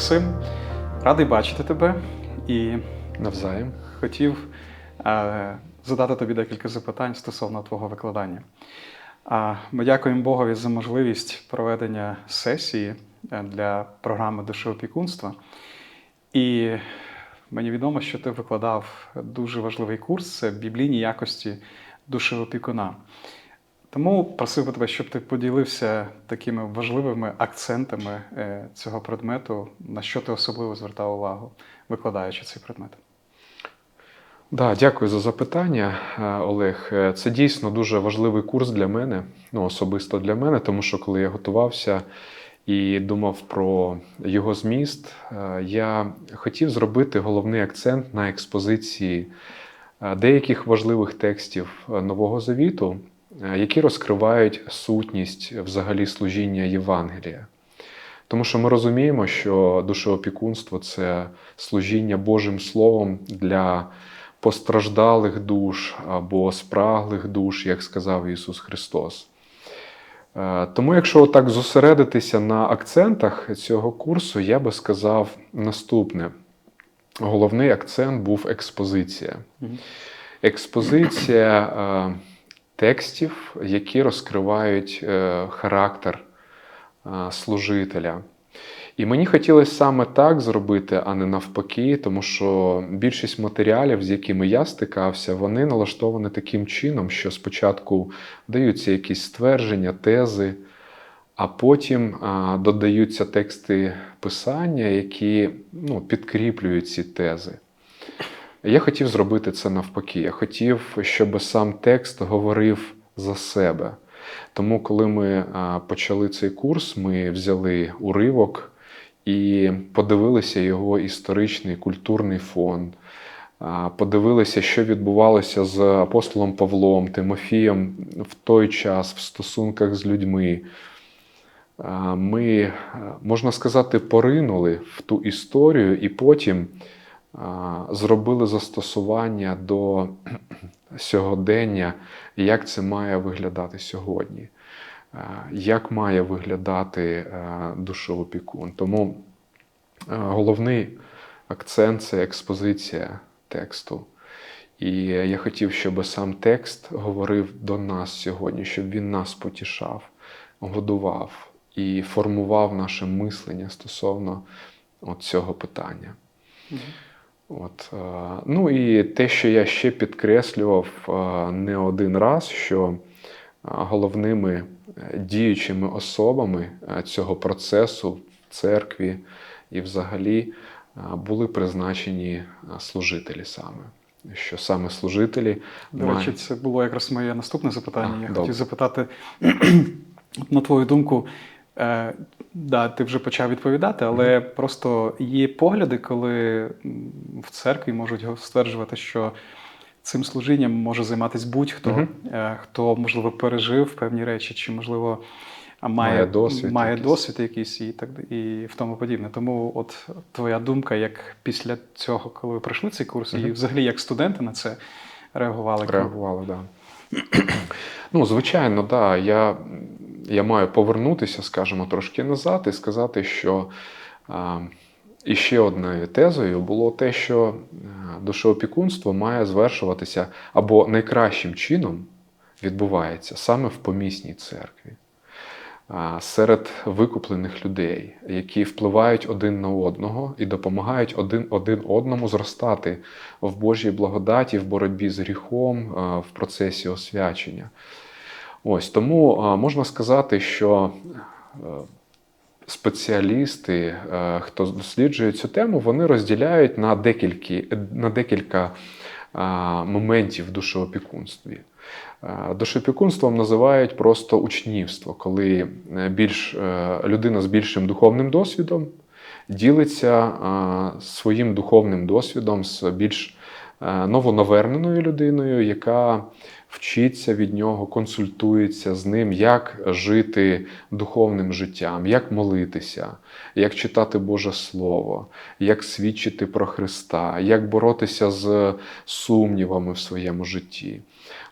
Максим. Радий бачити тебе і Навзаєм. хотів е, задати тобі декілька запитань стосовно твого викладання. А ми дякуємо Богові за можливість проведення сесії е, для програми душеопікунства. І мені відомо, що ти викладав дуже важливий курс це біблійні якості душеопікуна. Тому просив би тебе, щоб ти поділився такими важливими акцентами е, цього предмету, на що ти особливо звертав увагу, викладаючи цей предмет. Да, дякую за запитання, е, Олег. Е, Це дійсно дуже важливий курс для мене, ну особисто для мене, тому що коли я готувався і думав про його зміст, я хотів зробити головний акцент на експозиції деяких важливих текстів Нового Завіту, які розкривають сутність взагалі служіння Євангелія. Тому що ми розуміємо, що душеопікунство це служіння Божим Словом для постраждалих душ або спраглих душ, як сказав Ісус Христос. Е, Тому, якщо так зосередитися на акцентах цього курсу, я би сказав наступне: головний акцент був експозиція. Експозиція е, текстів, які розкривають е, характер е, служителя. І мені хотілося саме так зробити, а не навпаки, тому що більшість матеріалів, з якими я стикався, вони налаштовані таким чином, що спочатку даються якісь ствердження, тези, а потім а, додаються тексти писання, які ну, підкріплюють ці тези. Я хотів зробити це навпаки. Я хотів, щоб сам текст говорив за себе. Тому, коли ми почали цей курс, ми взяли уривок і подивилися його історичний культурний фон. Подивилися, що відбувалося з апостолом Павлом, Тимофієм в той час в стосунках з людьми. Ми, можна сказати, поринули в ту історію і потім зробили застосування до сьогодення, як це має виглядати сьогодні, як має виглядати душоопікун. Тому головний акцент це експозиція тексту. І я хотів, щоб сам текст говорив до нас сьогодні, щоб він нас потішав, годував і формував наше мислення стосовно от цього питання. От, е, ну і те, що я ще підкреслював е, не один раз, що е, головними діючими особами цього процесу в церкві і взагалі були призначені служителі саме. Що саме служителі До мають- речі, це було якраз моє наступне запитання. А, Я добре. хотів запитати, на твою думку, е, да, ти вже почав відповідати, але просто є погляди, коли в церкві можуть стверджувати, що цим служінням може займатися будь-хто, Мгм. е, хто, можливо, пережив певні речі, чи, можливо, має, Має досвід має якийсь. досвід якийсь і так і в тому подібне. Тому, от твоя думка, як після цього, коли ви пройшли цей курс, і взагалі як студенти на це реагували? Реагували, так. Да. ну, звичайно, да. Я, я маю повернутися, скажімо, трошки назад і сказати, що і ще одною тезою було те, що душеопікунство має звершуватися або найкращим чином відбувається саме в помісній церкві. Серед викуплених людей, які впливають один на одного і допомагають один, один одному зростати в Божій благодаті, в боротьбі з гріхом, в процесі освячення. Ось тому можна сказати, що е, спеціалісти, е, хто досліджує цю тему, вони розділяють на декілька, на декілька моментів в душоопікунстві. Е, називають просто учнівство, коли е, більш, е, людина з більшим духовним досвідом ділиться своїм духовним досвідом з більш е, новонаверненою людиною, яка вчиться від нього, консультується з ним, як жити духовним життям, як молитися, як читати Боже Слово, як свідчити про Христа, як боротися з сумнівами в своєму житті.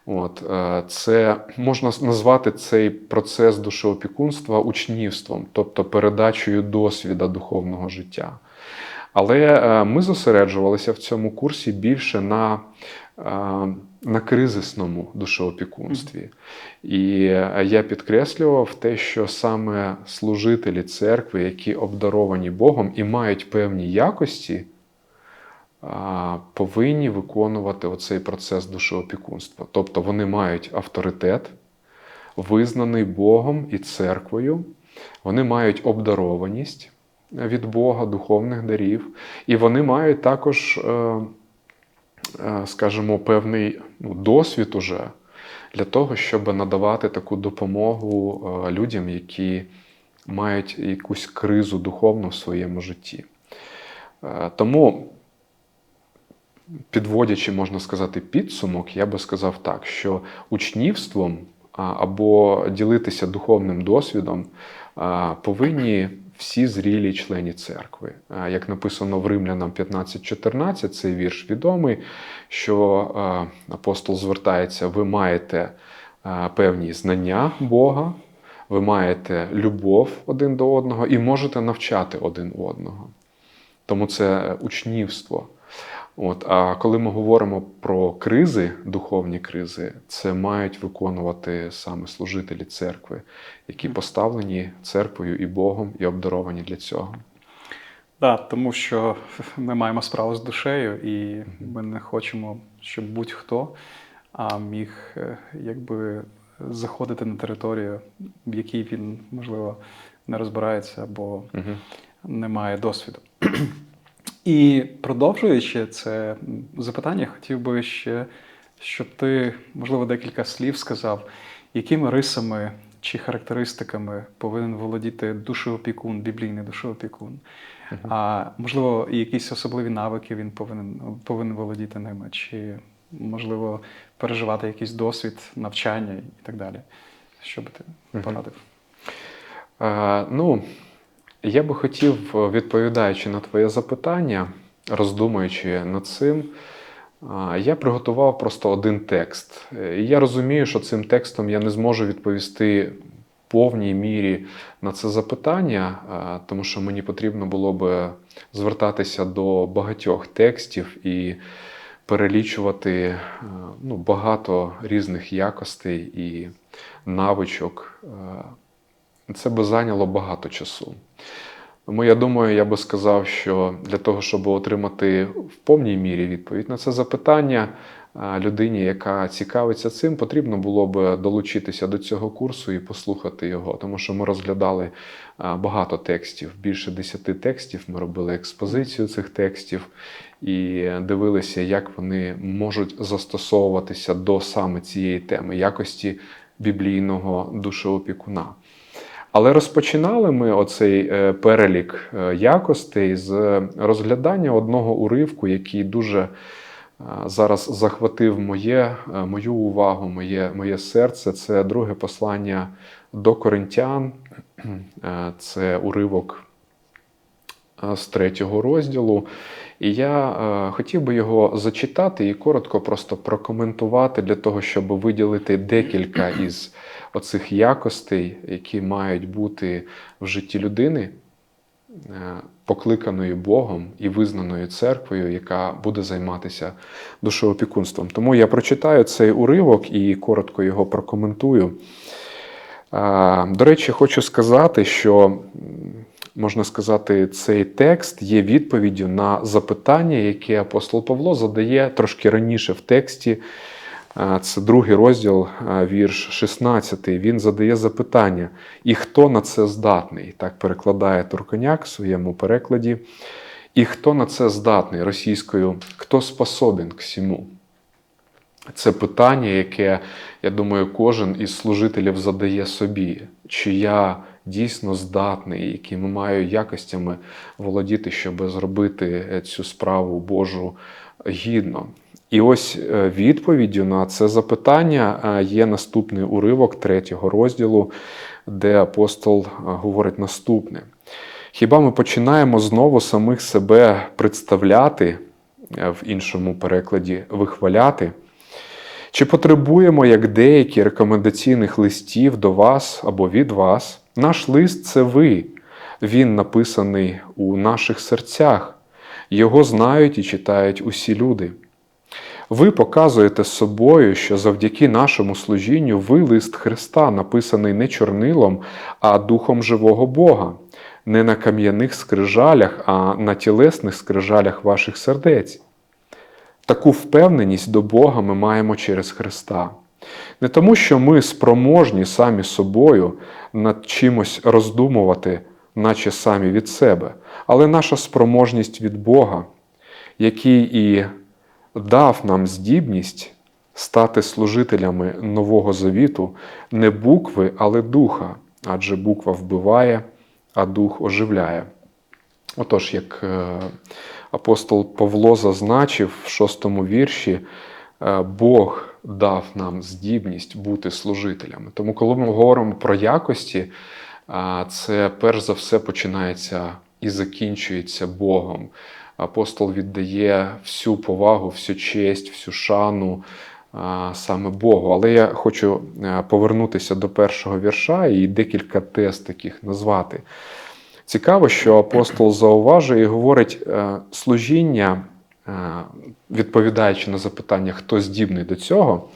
От, е, це можна назвати цей процес душеопікунства учнівством, тобто передачею досвіда духовного життя. Але е, ми зосереджувалися в цьому курсі більше на, е, на кризисному душеопікунстві. І е, я підкреслював те, що саме служителі церкви, які обдаровані Богом і мають певні якості, повинні виконувати оцей процес душеопікунства. Тобто вони мають авторитет, визнаний Богом і церквою, вони мають обдарованість від Бога, духовних дарів, і вони мають також, е, е, скажімо, певний ну, досвід уже для того, щоб надавати таку допомогу е, людям, які мають якусь кризу духовну в своєму житті. Тому підводячи, можна сказати, підсумок, я би сказав так, що учнівством або ділитися духовним досвідом повинні всі зрілі члені церкви. Як написано в Римлянам 15.14, цей вірш відомий, що апостол звертається: ви маєте певні знання Бога, ви маєте любов один до одного і можете навчати один одного. Тому це учнівство. От, а коли ми говоримо про кризи, духовні кризи, це мають виконувати саме служителі церкви, які поставлені церквою і Богом, і обдаровані для цього. Да, тому що ми маємо справу з душею, і ми не хочемо, щоб будь-хто міг е, якби заходити на територію, в якій він, можливо, не розбирається або не має досвіду. І продовжуючи це запитання, хотів би ще, щоб ти, можливо, декілька слів сказав, якими рисами чи характеристиками повинен володіти душеопікун, біблійний душеопікун. А можливо, якісь особливі навики він повинен, повинен володіти ними, чи можливо переживати якийсь досвід, навчання і так далі. Що би ти Мгм. порадив? Е, ну, я би хотів, е, відповідаючи на твоє запитання, роздумуючи над цим, я приготував просто один текст. Е, І я розумію, що цим текстом я не зможу відповісти в повній мірі на це запитання, е, тому що мені потрібно було би звертатися до багатьох текстів і перелічувати ну, багато різних якостей і навичок. Це би зайняло багато часу. Тому я думаю, я би сказав, що для того, щоб отримати в повній мірі відповідь на це запитання, людині, яка цікавиться цим, потрібно було б долучитися до цього курсу і послухати його, тому що ми розглядали багато текстів, більше десяти текстів. Ми робили експозицію цих текстів і дивилися, як вони можуть застосовуватися до саме цієї теми, якості біблійного душеопікуна. Але розпочинали ми оцей е, перелік е, якостей з розглядання одного уривку, який дуже е, зараз захватив моє, мою увагу, моє, моє серце. Це друге послання до коринтян. Це уривок з третього розділу. І я е, хотів би його зачитати і коротко просто прокоментувати для того, щоб виділити декілька із оцих якостей, які мають бути в житті людини, е, покликаної Богом і визнаною церквою, яка буде займатися душеопікунством. Тому я прочитаю цей уривок і коротко його прокоментую. Е, До речі, хочу сказати, що можна сказати, цей текст є відповіддю на запитання, яке апостол Павло задає трошки раніше в тексті. Це другий розділ, вірш 16. Він задає запитання: і хто на це здатний? Так перекладає Турконяк в своєму перекладі. І хто на це здатний російською? Хто способен к всьому? Це питання, яке, я думаю, кожен із служителів задає собі, чи я дійсно здатний, якими маю якостями володіти, щоб зробити е, цю справу Божу гідно. І ось е, відповіддю на це запитання е, є наступний уривок третього розділу, де апостол говорить наступне. Хіба ми починаємо знову самих себе представляти, в іншому перекладі вихваляти? Чи потребуємо, як деякі рекомендаційних листів до вас або від вас? Наш лист це ви. Він написаний у наших серцях. Його знають і читають усі люди. Ви показуєте собою, що завдяки нашому служінню ви лист Христа, написаний не чорнилом, а духом живого Бога, не на кам'яних скрижалях, а на тілесних скрижалях ваших сердець. Таку впевненість до Бога ми маємо через Христа. Не тому, що ми спроможні самі собою над чимось роздумувати, наче самі від себе, але наша спроможність від Бога, який і дав нам здібність стати служителями Нового Завіту не букви, але духа, адже буква вбиває, а дух оживляє. Отож, як е, апостол Павло зазначив в шостому вірші, е, Бог дав нам здібність бути служителями. Тому, коли ми говоримо про якості, це перш за все починається і закінчується Богом. Апостол віддає всю повагу, всю честь, всю шану саме Богу. Але я хочу е, повернутися до першого вірша і декілька тез таких назвати. Цікаво, що апостол зауважує і говорить е, служіння, відповідаючи на запитання, хто здібний до цього,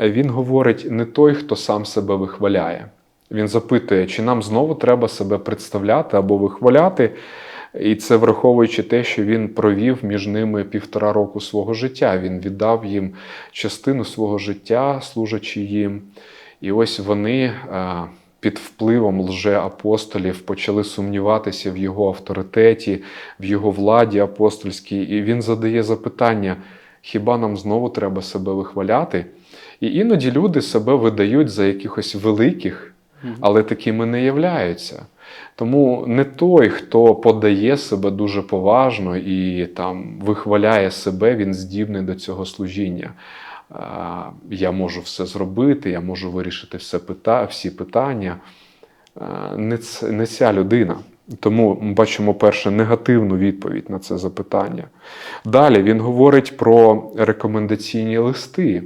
е, він говорить не той, хто сам себе вихваляє. Він запитує, чи нам знову треба себе представляти або вихваляти. І це враховуючи те, що він провів між ними півтора року свого життя. Він віддав їм частину свого життя, служачи їм. І ось вони е, під впливом лжеапостолів почали сумніватися в його авторитеті, в його владі апостольській. І він задає запитання: хіба нам знову треба себе вихваляти? І іноді люди себе видають за якихось великих, але такими не являються. Тому не той, хто подає себе дуже поважно і там вихваляє себе, він здібний до цього служіння. Я можу все зробити, я можу вирішити все пита, всі питання. Не, не ця людина. Тому ми бачимо перше негативну відповідь на це запитання. Далі він говорить про рекомендаційні листи.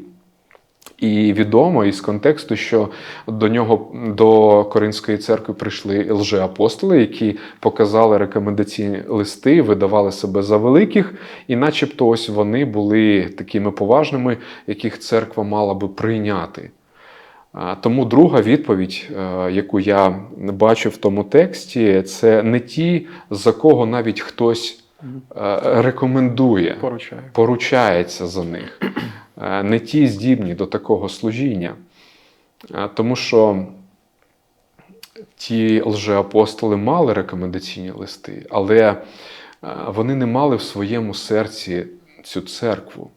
І відомо із контексту, що до нього до Коринської церкви прийшли лжеапостоли, які показали рекомендаційні листи, видавали себе за великих, і начебто ось вони були такими поважними, яких церква мала би прийняти. Тому друга відповідь, е, яку я бачу в тому тексті, це не ті, за кого навіть хтось е, рекомендує поручається за них, не ті здібні до такого служіння. Е, Тому що ті лжеапостоли мали рекомендаційні листи, але е, вони не мали в своєму серці цю церкву.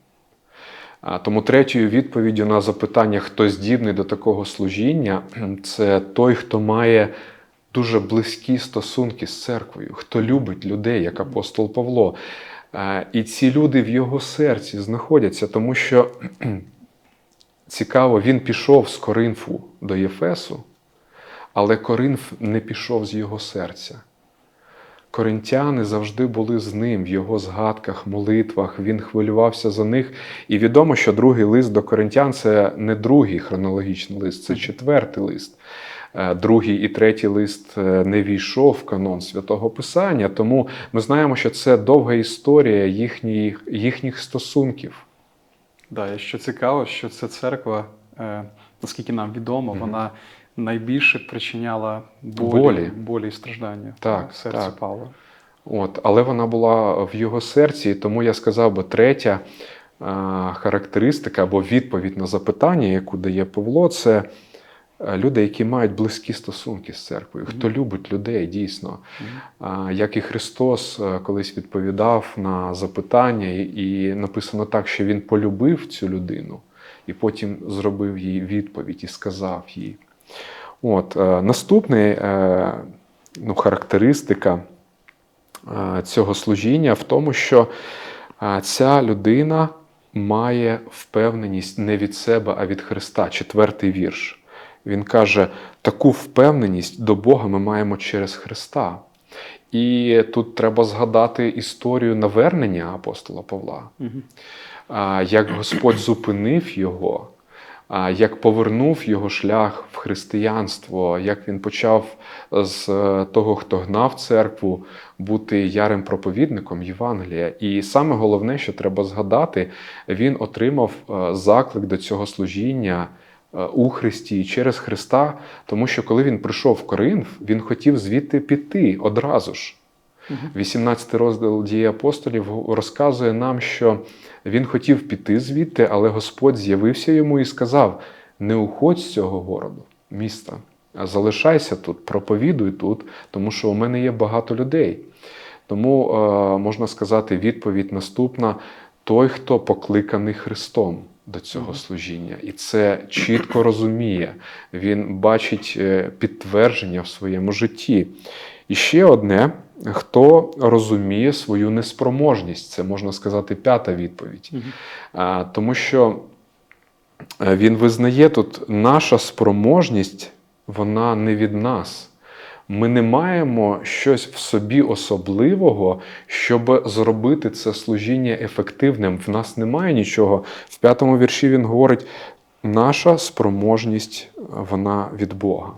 Тому третьою відповіддю на запитання, хто здібний до такого служіння, це той, хто має дуже близькі стосунки з церквою, хто любить людей, як апостол Павло. І ці люди в його серці знаходяться, тому що цікаво, він пішов з Коринфу до Єфесу, але Коринф не пішов з його серця. Коринтяни завжди були з ним в його згадках, молитвах, він хвилювався за них. І відомо, що другий лист до коринтян це не другий хронологічний лист, це четвертий лист. Е, Другий і третій лист е, не війшов в канон святого Писання, тому ми знаємо, що це довга історія їхніх, їхніх стосунків. Да, і що цікаво, що ця церква, е, наскільки нам відомо, Мгм. вона найбільше причиняла болі, Болі. болі, і страждання Так, в серці так. Павла. От, але вона була в його серці, і тому я сказав би третя е, характеристика або відповідь на запитання, яку дає Павло, це люди, які мають близькі стосунки з церквою, хто любить людей дійсно. Як і Христос е, колись відповідав на запитання, і- написано так, що Він полюбив цю людину, і потім зробив їй відповідь і сказав їй. От, е, наступний е, ну, характеристика е, цього служіння в тому, що е, ця людина має впевненість не від себе, а від Христа. Четвертий вірш. Він каже: таку впевненість до Бога ми маємо через Христа. І тут треба згадати історію навернення апостола Павла. Як Господь зупинив його, як повернув його шлях в християнство, як він почав з е, того, хто гнав церкву, бути ярим проповідником Євангелія. І саме головне, що треба згадати, він отримав е, заклик до цього служіння у Христі і через Христа, тому що коли він прийшов в Коринф, він хотів звідти піти одразу ж. 18 розділ дії апостолів розказує нам, що він хотів піти звідти, але Господь з'явився йому і сказав: не уходь з цього городу, міста, а залишайся тут, проповідуй тут, тому що у мене є багато людей. Тому е, можна сказати, відповідь наступна: той, хто покликаний Христом до цього служіння, і це чітко розуміє, він бачить е, підтвердження в своєму житті. І ще одне, хто розуміє свою неспроможність, це можна сказати п'ята відповідь. А, Тому що е, він визнає тут, наша спроможність, вона не від нас. Ми не маємо щось в собі особливого, щоб зробити це служіння ефективним. В нас немає нічого. В п'ятому вірші він говорить: наша спроможність, вона від Бога.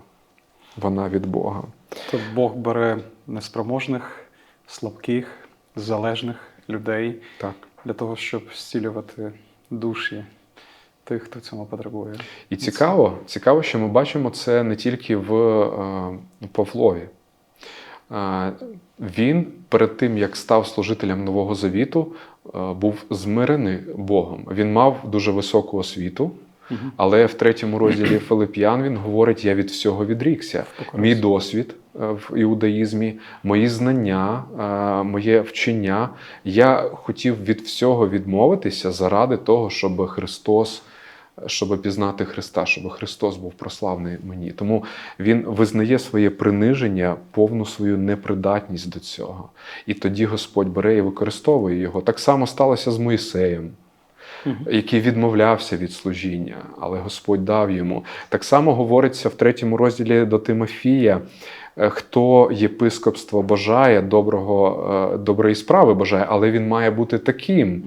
Вона від Бога. То Бог бере неспроможних, слабких, залежних людей Так. для того, щоб зцілювати душі тих, хто цьому потребує. І цікаво, цікаво, що ми бачимо це не тільки в е, Павлові. Е, Він перед тим, як став служителем Нового Завіту, е, був змирений Богом. Він мав дуже високу освіту, але в третьому розділі Филип'ян він говорить: я від всього відрікся. Мій досвід в іудаїзмі, мої знання, моє вчення. Я хотів від всього відмовитися заради того, щоб Христос щоб пізнати Христа, щоб Христос був прославний мені. Тому він визнає своє приниження, повну свою непридатність до цього. І тоді Господь бере і використовує його. Так само сталося з Моїсеєм. Який відмовлявся від служіння, але Господь дав йому. Так само говориться в третьому розділі до Тимофія, е, хто єпископство бажає, доброго, е, доброї справи бажає, але він має бути таким.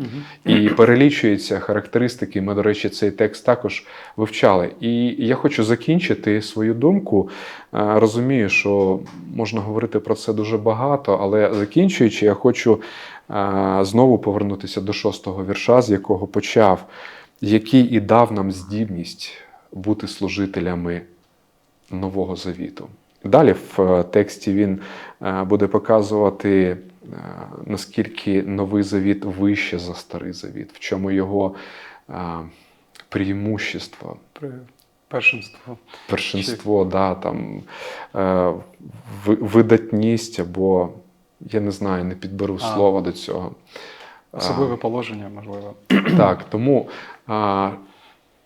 І перелічуються характеристики. Ми, до речі, цей текст також вивчали. І я хочу закінчити свою думку. Е, Розумію, що можна говорити про це дуже багато, але закінчуючи, я хочу знову повернутися до шостого вірша, з якого почав, який і дав нам здібність бути служителями Нового Завіту. Далі в е, тексті він е, буде показувати, е, наскільки новий завіт вище за старий завіт, в чому його преимущество, першинство. першинство, да, там, видатність або, я не знаю, не підберу А. слова до цього. Особливе положення, можливо. Так, тому а,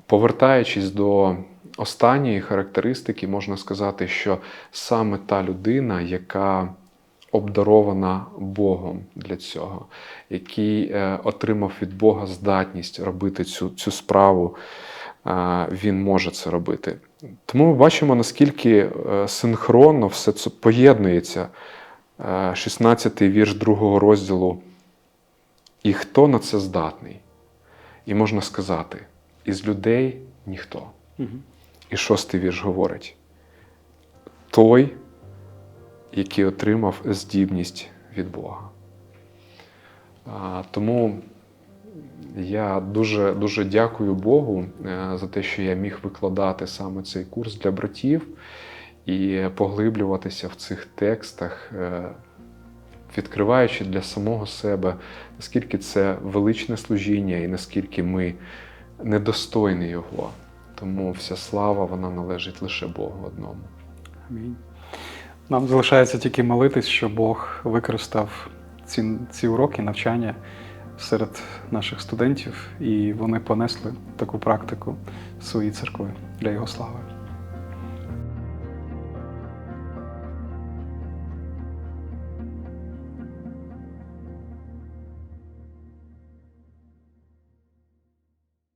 повертаючись до останньої характеристики, можна сказати, що саме та людина, яка обдарована Богом для цього, який е, отримав від Бога здатність робити цю, цю справу, е, він може це робити. Тому ми бачимо, наскільки е, синхронно все це поєднується. Е, 16-й вірш другого розділу. І хто на це здатний? І можна сказати, із людей ніхто. Мгм. І шостий вірш говорить: той, який отримав здібність від Бога. А, Тому я дуже, дуже дякую Богу е, за те, що я міг викладати саме цей курс для братів і поглиблюватися в цих текстах, е, відкриваючи для самого себе, наскільки це величне служіння і наскільки ми недостойні його. Тому вся слава вона належить лише Богу одному. Амінь. Нам залишається тільки молитись, що Бог використав ці, ці уроки, навчання серед наших студентів, і вони понесли таку практику в своїй церкви для його слави.